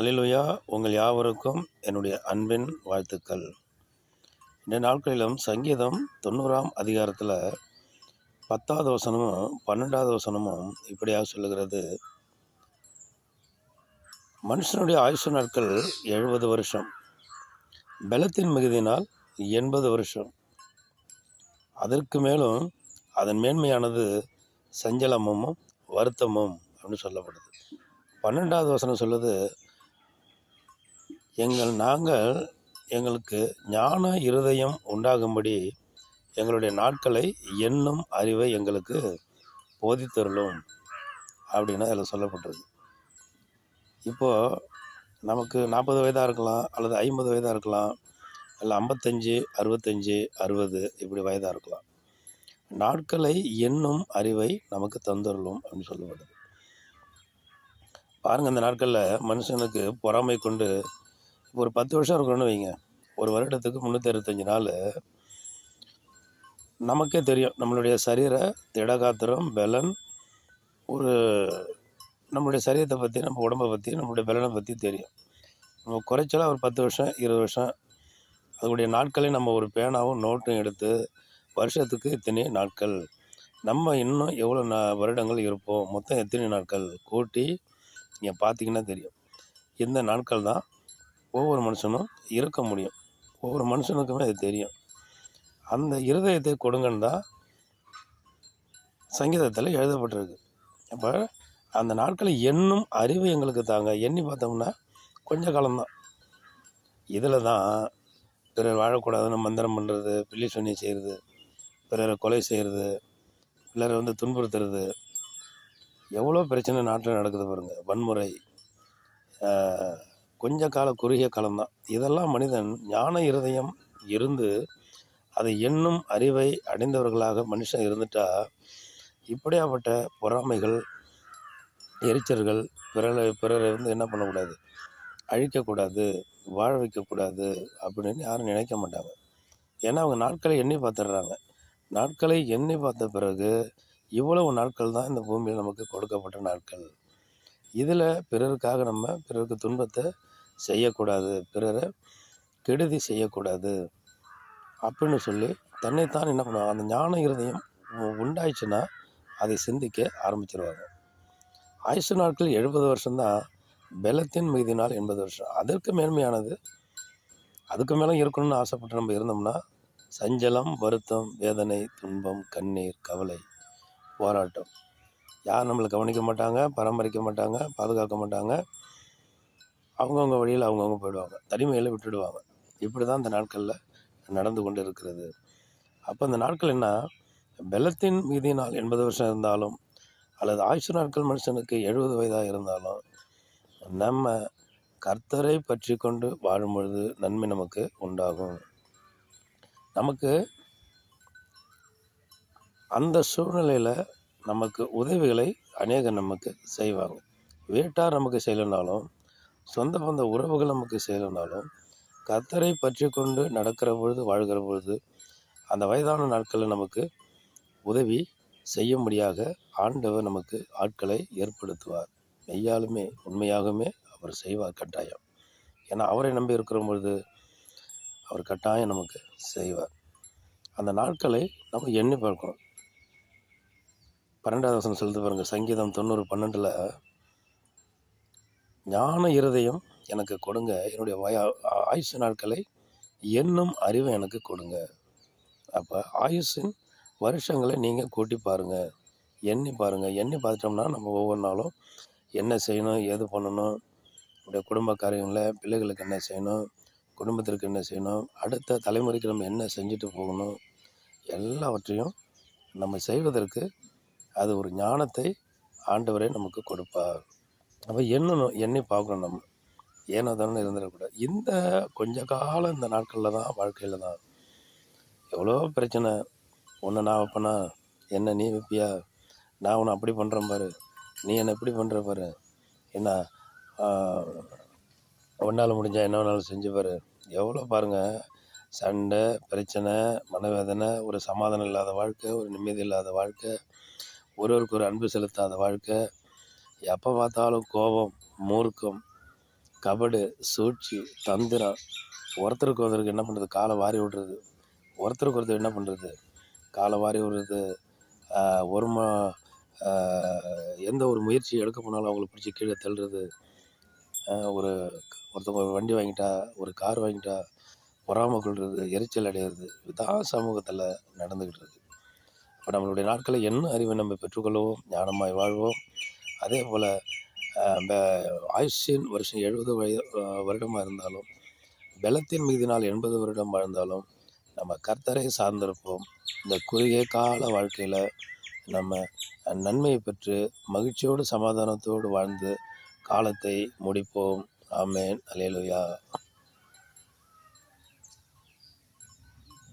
Hallelujah உங்கள் யாவருக்கும் என்னுடைய அன்பின் வாழ்த்துக்கள். இந்த நாட்களிலும் சங்கீதம் தொண்ணூறாம் அதிகாரத்தில் பத்தாவது வசனமும் பன்னெண்டாவது வசனமும் இப்படியாக சொல்லுகிறது. மனுஷனுடைய ஆயுசு நாட்கள் எழுபது வருஷம். பலத்தின் மிகுதியினால் எண்பது வருஷம். அதற்கு மேலும் அதன் மேன்மையானது சஞ்சலமும் வருத்தமும் அப்படின்னு சொல்லப்படுது. பன்னெண்டாவது வசனம் சொல்லுது எங்கள் நாங்கள் எங்களுக்கு ஞான இருதயம் உண்டாகும்படி எங்களுடைய நாட்களை எண்ணும் அறிவை எங்களுக்கு போதித்தருளும் அப்படின்னு அதில் சொல்லப்பட்டிருக்கு. இப்போது நமக்கு நாற்பது வயதாக இருக்கலாம் அல்லது ஐம்பது வயதாக இருக்கலாம் இல்லை ஐம்பத்தஞ்சு அறுபத்தஞ்சு அறுபது இப்படி வயதாக இருக்கலாம். நாட்களை எண்ணும் அறிவை நமக்கு தந்துடலும் அப்படின்னு சொல்லப்படுது பாருங்கள் இந்த நாட்களில் மனுஷனுக்கு பொறாமை கொண்டு ஒரு பத்து வருஷம் இருக்கணும்னு வைங்க. ஒரு வருடத்துக்கு முந்நூற்றி அறுபத்தஞ்சு நாள் நமக்கே தெரியும். நம்மளுடைய சரீர திடகாத்திரம் பலன் ஒரு நம்மளுடைய சரீரத்தை பற்றி நம்ம உடம்பை பற்றி நம்மளுடைய பலனை பற்றி தெரியும். நம்ம குறைச்சலாக ஒரு பத்து வருஷம் இருபது வருஷம் அதனுடைய நாட்களை நம்ம ஒரு பேனாவும் நோட்டும் எடுத்து வருஷத்துக்கு இத்தனை நாட்கள் நம்ம இன்னும் எவ்வளோ நா வருடங்கள் இருப்போம் மொத்தம் எத்தனை நாட்கள் கூட்டி நீங்கள் பார்த்தீங்கன்னா தெரியும். இந்த நாட்கள் தான் ஒவ்வொரு மனுஷனும் இருக்க முடியும். ஒவ்வொரு மனுஷனுக்குமே அது தெரியும். அந்த இருதயத்தை கொடுங்கன்னு தான் சங்கீதத்தில் எழுதப்பட்டிருக்கு. அப்போ அந்த நாட்களை எண்ணும் அறிவு எங்களுக்கு தாங்க. எண்ணி பார்த்தோம்னா கொஞ்ச காலம்தான். இதில் தான் பிறர் வாழக்கூடாதுன்னு மந்திரம் பண்ணுறது பில்லி சொன்னி செய்கிறது பிறரை கொலை செய்கிறது பிறரை வந்து துன்புறுத்துறது. எவ்வளோ பிரச்சனை நாட்டில் நடக்குது பாருங்கள் வன்முறை கொஞ்ச கால குறுகிய காலம்தான் இதெல்லாம் மனிதன் ஞான இருதயம் இருந்து அதை எண்ணும் அறிவை அடைந்தவர்களாக மனுஷன் இருந்துட்டா இப்படியாப்பட்ட பொறாமைகள் எரிச்சல்கள் பிறரை பிறரை வந்து என்ன பண்ணக்கூடாது? அழிக்கக்கூடாது வாழ வைக்கக்கூடாது அப்படின்னு யாரும் நினைக்க மாட்டாங்க. ஏன்னா அவங்க நாட்களை எண்ணி பார்த்துடுறாங்க. நாட்களை எண்ணி பார்த்த பிறகு இவ்வளவு நாட்கள் தான் இந்த பூமியில் நமக்கு கொடுக்கப்பட்ட நாட்கள். இதில் பிறருக்காக நம்ம பிறருக்கு துன்பத்தை செய்யக்கூடாது. பிறரை கெடுதி செய்யக்கூடாது அப்படின்னு சொல்லி தன்னைத்தான் என்ன பண்ணுவாங்க? அந்த ஞான இருதயம் உண்டாயிடுச்சுன்னா அதை சிந்திக்க ஆரம்பிச்சிருவாங்க. ஆயுசு நாட்கள் எழுபது வருஷம்தான். பலத்தின் மிகுதி நாள் எண்பது வருஷம். அதற்கு மேன்மையானது அதுக்கு மேலே இருக்கணும்னு ஆசைப்பட்டு நம்ம இருந்தோம்னா சஞ்சலம் வருத்தம் வேதனை துன்பம் கண்ணீர் கவலை போராட்டம். யார் நம்மளை கவனிக்க மாட்டாங்க பராமரிக்க மாட்டாங்க பாதுகாக்க மாட்டாங்க அவங்கவுங்க வழியில் அவங்கவுங்க போயிடுவாங்க. தனிமையில் விட்டுடுவாங்க. இப்படி தான் இந்த நாட்களில் நடந்து கொண்டு இருக்கிறது அப்போ அந்த நாட்கள் என்ன? பலத்தின் மீதி நாள் எண்பது வருஷம் இருந்தாலும் அல்லது ஆயுசு நாட்கள் மனுஷனுக்கு எழுபது வயதாக இருந்தாலும் நம்ம கர்த்தரை பற்றி கொண்டு வாழும் பொழுது நன்மை நமக்கு உண்டாகும். நமக்கு அந்த சூழ்நிலையில் நமக்கு உதவிகளை அநேகம் நமக்கு செய்வாங்க. வீட்டார் நமக்கு செய்யலைனாலும் சொந்த பந்த உறவுகள் நமக்கு செய்யலைனாலும் கத்தரை பற்றி கொண்டு நடக்கிற பொழுது வாழ்கிற பொழுது அந்த வயதான நாட்களில் நமக்கு உதவி செய்யும்படியாக ஆண்டவர் நமக்கு ஆட்களை ஏற்படுத்துவார். மெய்யாலுமே உண்மையாகவுமே அவர் செய்வார் கட்டாயம். ஏன்னா அவரை நம்பி இருக்கிற பொழுது அவர் கட்டாயம் நமக்கு செய்வார். அந்த நாட்களை நம்ம எண்ணி பார்க்கணும். பன்னெண்டாவது வசனம் சொல்லுது பாருங்கள் சங்கீதம் தொண்ணூறு பன்னெண்டில் ஞான இருதயம் எனக்கு கொடுங்க. என்னுடைய வய ஆயுசு நாட்களை என்னும் அறிவை எனக்கு கொடுங்க. அப்போ ஆயுசின் வருஷங்களை நீங்கள் கூட்டி பாருங்கள் எண்ணி பாருங்கள் எண்ணி பார்த்துட்டோம்னா நம்ம ஒவ்வொரு நாளும் என்ன செய்யணும் ஏது பண்ணணும் நம்முடைய குடும்ப காரியங்களில் பிள்ளைகளுக்கு என்ன செய்யணும் குடும்பத்திற்கு என்ன செய்யணும் அடுத்த தலைமுறைக்கு நம்ம என்ன செஞ்சுட்டு போகணும் எல்லாவற்றையும் நம்ம செய்வதற்கு அது ஒரு ஞானத்தை ஆண்டவரே நமக்கு கொடுப்பார். அப்போ எண்ணணும் எண்ணி பார்க்கணும் நம்ம. ஏனோ தானே இருந்துடக்கூடாது இந்த கொஞ்ச காலம் இந்த நாட்களில் தான் வாழ்க்கையில் தான் எவ்வளோ பிரச்சனை. ஒன்று நான் வைப்பேனா? என்ன நீ வைப்பியா? நான் உன்னை அப்படி பண்ணுறேன் பாரு. நீ என்னை இப்படி பண்ணுற பாரு. என்ன ஒன்றால் முடிஞ்சால் என்ன வேணாலும் செஞ்சு பாரு. எவ்வளோ பாருங்கள் சண்டை பிரச்சனை மனவேதனை ஒரு சமாதானம் இல்லாத வாழ்க்கை ஒரு நிம்மதி இல்லாத வாழ்க்கை ஒருவருக்கு ஒரு அன்பு செலுத்தாத வாழ்க்கை எப்போ பார்த்தாலும் கோபம் மூர்க்கம் கபடு சூழ்ச்சி தந்திரம். ஒருத்தருக்கு ஒருத்தருக்கு என்ன பண்ணுறது காலை வாரி விடுறது. ஒருத்தருக்கு ஒருத்தர் என்ன பண்ணுறது காலை வாரி விடுறது. ஒரு மா எந்த ஒரு முயற்சி எடுக்க போனாலும் அவங்கள பிடிச்சி கீழே தள்ளுறது. ஒரு ஒருத்தவங்க ஒரு வண்டி வாங்கிட்டா ஒரு கார் வாங்கிட்டா பொறாமல் கொள்வது எரிச்சல் அடையிறது. இதுதான் சமூகத்தில் நடந்துக்கிட்டு இருக்குது இப்போ நம்மளுடைய நாட்களை என்ன அறிவை நம்ம பெற்றுக்கொள்வோம்? ஞானமாய் வாழ்வோம். அதே போல் அந்த ஆயுஷின் வருஷம் எழுபது வய வருடமாக இருந்தாலும் பலத்தின் மீதினால் எண்பது வருடம் வாழ்ந்தாலும் நம்ம கர்த்தரை சார்ந்திருப்போம். இந்த குறுகிய கால வாழ்க்கையில் நம்ம நன்மையை பெற்று மகிழ்ச்சியோடு சமாதானத்தோடு வாழ்ந்து காலத்தை முடிப்போம். ஆமேன். அலையலுயா